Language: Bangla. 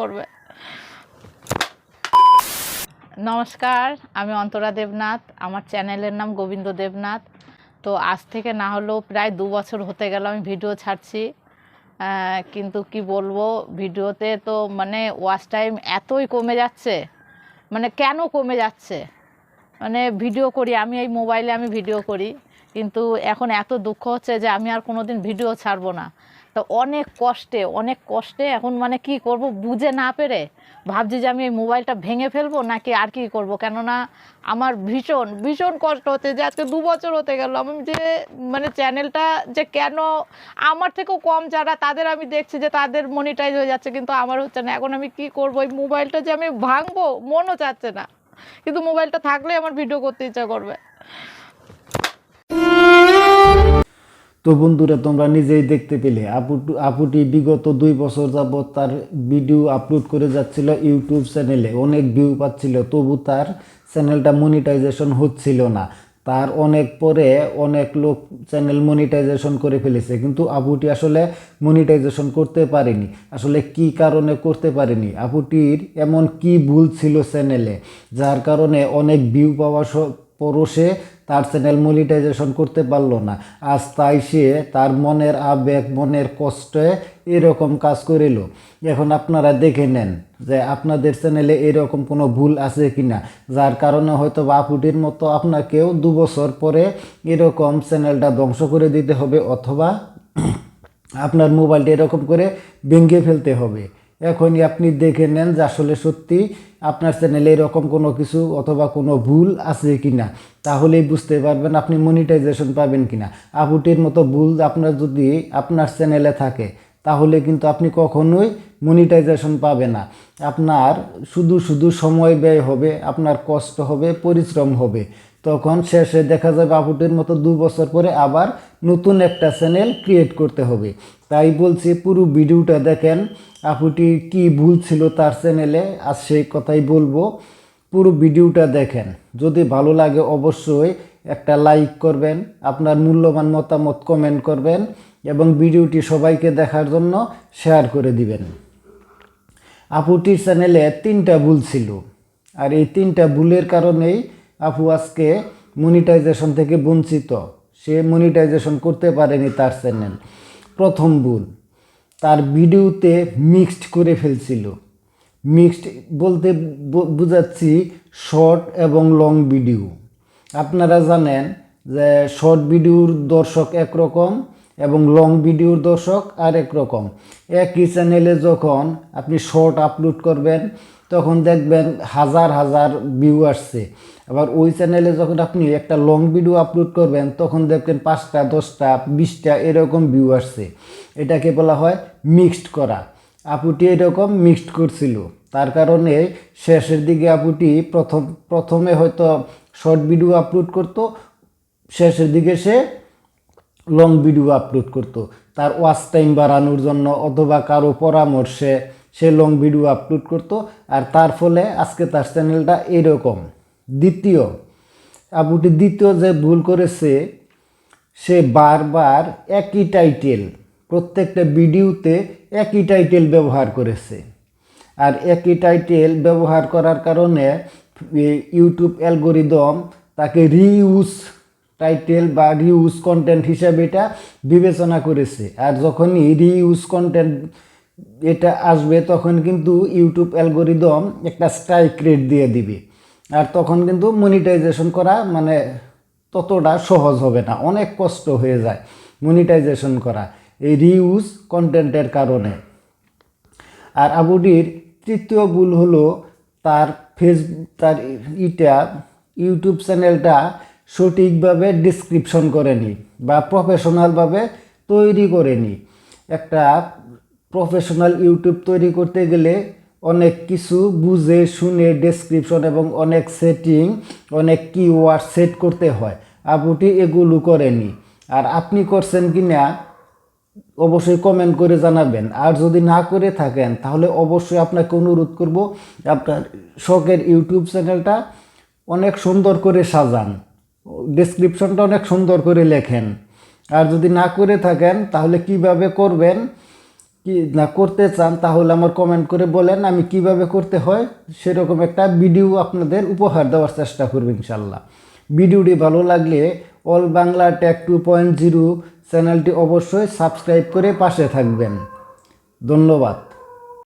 করবে। নমস্কার, আমি অন্তরা দেবনাথ, আমার চ্যানেলের নাম গোবিন্দ দেবনাথ। তো আজ থেকে না হলেও প্রায় দু বছর হতে গেল আমি ভিডিও ছাড়ছি। কিন্তু কি বলব, ভিডিওতে তো মানে ওয়াচ টাইম এতই কমে যাচ্ছে। মানে কেন কমে যাচ্ছে? মানে ভিডিও করি, আমি এই মোবাইলে আমি ভিডিও করি। কিন্তু এখন এত দুঃখ হচ্ছে যে আমি আর কোনো দিন ভিডিও ছাড়বো না। তো অনেক কষ্টে অনেক কষ্টে এখন মানে কি করব বুঝে না পেরে ভাবছি যে আমি এই মোবাইলটা ভেঙে ফেলব নাকি আর কি করব? কেননা আমার ভীষণ ভীষণ কষ্ট হচ্ছে যে আজকে দু বছর হতে গেল। আমি যে মানে চ্যানেলটা যে কেন আমার থেকেও কম যারা তাদের আমি দেখছি যে তাদের মনিটাইজ হয়ে যাচ্ছে, কিন্তু আমার হচ্ছে না। এখন আমি কি করব? এই মোবাইলটা যে আমি ভাঙবো, মনও চাচ্ছে না। কিন্তু মোবাইলটা থাকলে আমার ভিডিও করতে ইচ্ছা করবে। তো বন্ধুরা, তোমরা নিজেই দেখতে পেলে। আপুটু আপুটি বিগত দুই বছর যাবৎ তার ভিডিও আপলোড করে যাচ্ছিল ইউটিউব চ্যানেলে। অনেক ভিউ পাচ্ছিল, তবু তার চ্যানেলটা মনিটাইজেশন হচ্ছিল না। তার অনেক পরে অনেক লোক চ্যানেল মনিটাইজেশন করে ফেলেছে, কিন্তু আপুটি আসলে মনিটাইজেশন করতে পারেনি। আসলে কি কারণে করতে পারেনি? আপুটির এমন কি ভুল ছিল চ্যানেলে? যার কারণে অনেক ভিউ পাওয়া সে তার চ্যানেল মনিটাইজেশন করতে পারল না। আজ তাই সে তার মনের আবেগ, মনের কষ্টে এরকম কাজ করিল। এখন আপনারা দেখে নেন যে আপনাদের চ্যানেলে এরকম কোনো ভুল আছে কিনা, যার কারণে হয়তো বা আপুটির মতো আপনাকেও দু বছর পরে এরকম চ্যানেলটা ধ্বংস করে দিতে হবে, অথবা আপনার মোবাইলটা এরকম করে ভেঙে ফেলতে হবে। এখনই আপনি দেখে নেন যে আসলে সত্যি আপনার চ্যানেলে এরকম কোনো কিছু অথবা কোনো ভুল আছে কিনা। তাহলেই বুঝতে পারবেন আপনি মনিটাইজেশন পাবেন কি না আপুটির মতো ভুল আপনার যদি আপনার চ্যানেলে থাকে, তাহলে কিন্তু আপনি কখনোই মনিটাইজেশন পাবে না। আপনার শুধু শুধু সময় ব্যয় হবে, আপনার কষ্ট হবে, পরিশ্রম হবে। তখন শেষে দেখা যাবে আপুটির মতো দু বছর পরে আবার নতুন একটা চ্যানেল ক্রিয়েট করতে হবে। তাই বলছি, পুরো ভিডিওটা দেখেন, আপুটি কি ভুল ছিল তার চ্যানেলে আজ সেই কথাই বলব। পুরো ভিডিওটা দেখেন, যদি ভালো লাগে অবশ্যই একটা লাইক করবেন, আপনার মূল্যবান মতামত কমেন্ট করবেন, এবং ভিডিওটি সবাইকে দেখার জন্য শেয়ার করে দিবেন। আপুটির চ্যানেলে তিনটা ভুল ছিল, আর এই তিনটা ভুলের কারণেই আপু আজকে মনিটাইজেশন থেকে বঞ্চিত। সে মনিটাইজেশন করতে পারেনি তার চ্যানেল প্রথম ভুল, তার ভিডিওতে মিক্সড করে ফেলছিল। মিক্সড বলতে বুঝাচ্ছি শর্ট এবং লং ভিডিও আপনারা জানেন যে শর্ট ভিডিওর দর্শক একরকম এবং লং ভিডিওর দর্শক আর এক রকম। একই চ্যানেলে যখন আপনি শর্ট আপলোড করবেন তখন দেখবেন হাজার হাজার ভিউ আসছে। আবার ওই চ্যানেলে যখন আপনি একটা লং ভিডিও আপলোড করবেন, তখন দেখবেন পাঁচটা, দশটা, বিশটা এরকম ভিউ আসছে। এটাকে বলা হয় মিক্সড করা। আপুটি এরকম মিক্সড করছিল। তার কারণে শেষের দিকে আপুটি প্রথম, প্রথমে হয়তো শর্ট ভিডিও আপলোড করতো, শেষের দিকে সে লং ভিডিও আপলোড করতো। তার ওয়াচ টাইম বাড়ানোর জন্য অথবা কারও পরামর্শে সে লং ভিডিও আপলোড করতো, আর তার ফলে আজকে তার চ্যানেলটা এরকম। দ্বিতীয় আপুটি দ্বিতীয় যে ভুল করেছে, সে বারবার একই টাইটেল প্রত্যেকটা ভিডিওতে একই টাইটেল ব্যবহার করেছে। আর একই টাইটেল ব্যবহার করার কারণে ইউটিউব অ্যালগোরিদম তাকে রিউজ টাইটেল বা রিউজ কন্টেন্ট হিসাবে এটা বিবেচনা করেছে। আর যখনই রিউজ কন্টেন্ট এটা আসবে তখন কিন্তু ইউটিউব অ্যালগোরিদম একটা স্ট্রাইক রেট দিয়ে দিবে। আর তখন কিন্তু মনিটাইজেশন করা মানে ততটা সহজ হবে না, অনেক কষ্ট হয়ে যায় মনিটাইজেশন করা এই রিউজ কন্টেন্টের কারণে। আর আবুডির তৃতীয় ভুল হলো তার ফেস তার ইটা ইউটিউব চ্যানেলটা সঠিকভাবে ডিসক্রিপশন করেনি বা প্রফেশনালভাবে তৈরি করেনি। একটা প্রফেশনাল ইউটিউব তৈরি করতে গেলে অনেক কিছু বুঝে, শুনে ডেসক্রিপশন এবং অনেক সেটিং অনেক কিওয়ার্ড সেট করতে হয়। আপুটি এগুলো করেনি। আর আপনি করছেন কি না অবশ্যই কমেন্ট করে জানাবেন। আর যদি না করে থাকেন, তাহলে অবশ্যই আপনাকে অনুরোধ করব, আপনার শখের ইউটিউব চ্যানেলটা অনেক সুন্দর করে সাজান। ডেসক্রিপশনটা অনেক সুন্দর করে লেখেন। আর যদি না করে থাকেন, তাহলে কীভাবে করবেন? কি না করতে চান তাহলে আমার কমেন্ট করে বলেন আমি কীভাবে করতে হয়। সেরকম একটা ভিডিও আপনাদের উপহার দেওয়ার চেষ্টা করব ইনশাল্লাহ। ভিডিওটি ভালো লাগলে all Bangla tech two point zero চ্যানেলটি অবশ্যই সাবস্ক্রাইব করে পাশে থাকবেন। ধন্যবাদ।